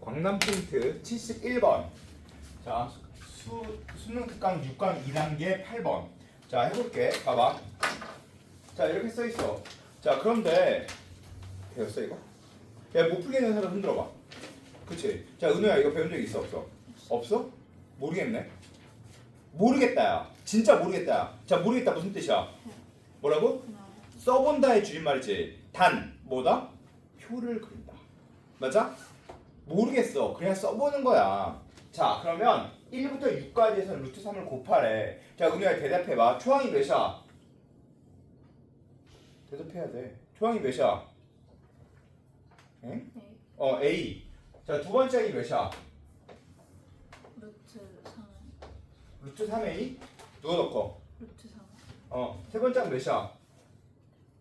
광남 포인트 71번. 자, 수, 수능 특강 6강 2단계 8번. 자, 해볼게. 봐봐. 자, 이렇게 써 있어. 자, 그런데 배웠어 이거? 야, 못 풀리는 사람 흔들어 봐. 그치? 자, 은우야 이거 배운 적 있어 없어? 없어? 모르겠네. 모르겠다 야. 진짜 모르겠다 야. 자, 모르겠다 무슨 뜻이야? 뭐라고? 써본다의 줄임말이지. 단 뭐다? 표를 그린다. 맞아? 모르겠어. 그냥 써보는 거야. 자, 그러면 1부터 6까지에서는 루트 3을 곱하래. 자, 은우야 대답해봐. 초항이 몇이야? 대답해야 돼. 초항이 몇이야? 응? 네 어, A. 자, 두 번째 항이 몇이야? 루트 3 루트 3A? 누가 더 커? 루트 3 어, 세 번째 항 몇이야?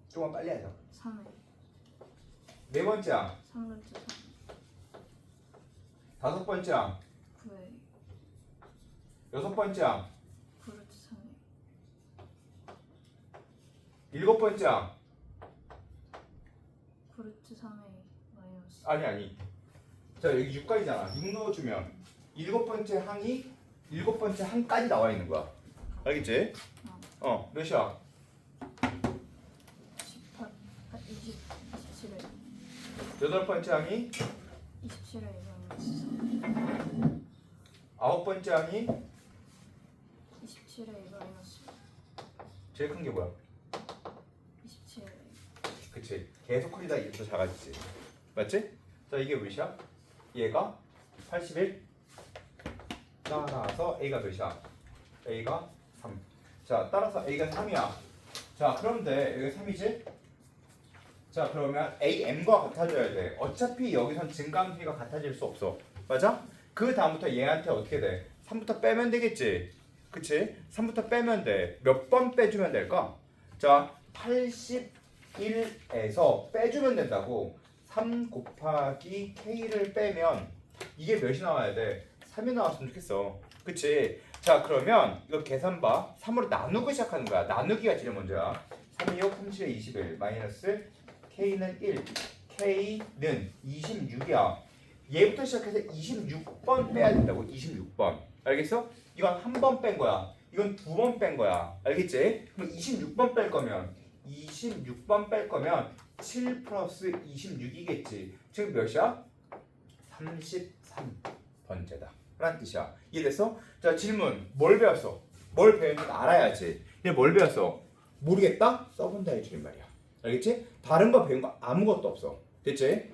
조금 빨리 하자. 3에 네 번째 항, 3 루트 3 다섯 번째 항, 9에 여섯 번째 항, 9루트 3에 일곱 번째 항. 9루트 3에 마이너스 아니 아니. 자 여기 6까지잖아. 6 넣어주면 일곱 번째 항이 일곱 번째 항까지 나와 있는 거야. 알겠지? 어 몇이야? 18 아, 20 27에 여덟 번째 항이 번째 항이 27에 마이너스 제일 큰 게 뭐야? 27에 그치. 계속 커지다 이게 더 작아지지. 맞지? 자 이게 몇이야? 얘가 81 따라서 A가 몇이야? A가 3. 자 따라서 A가 3이야. 자 그런데 여기 3이지? 자 그러면 AM과 같아져야 돼. 어차피 여기선 증강비가 같아질 수 없어. 맞아? 그 다음부터 얘한테 어떻게 돼? 3부터 빼면 되겠지. 그치? 3부터 빼면 돼. 몇 번 빼주면 될까? 자 81에서 빼주면 된다고 3 곱하기 K를 빼면 이게 몇이 나와야 돼? 3이 나왔으면 좋겠어. 그치? 자 그러면 이거 계산 봐. 3으로 나누고 시작하는 거야. 나누기가 제일 먼저야. 3, 2, 5, 3, 7, 21 마이너스 K는 1 K는 26이야. 얘부터 시작해서 26번 빼야 된다고 26번 알겠어? 이건 한 번 뺀 거야. 이건 두 번 뺀 거야. 알겠지? 그럼 26번 뺄 거면 26번 뺄 거면 7 플러스 26이겠지. 지금 몇이야? 33번째다. 라는 뜻이야. 이해됐어? 자 질문 뭘 배웠어? 뭘 배웠는지 알아야지. 얘 뭘 배웠어? 모르겠다? 써본다의 줄임말이야. 알겠지? 다른 거 배운 거 아무것도 없어. 됐지?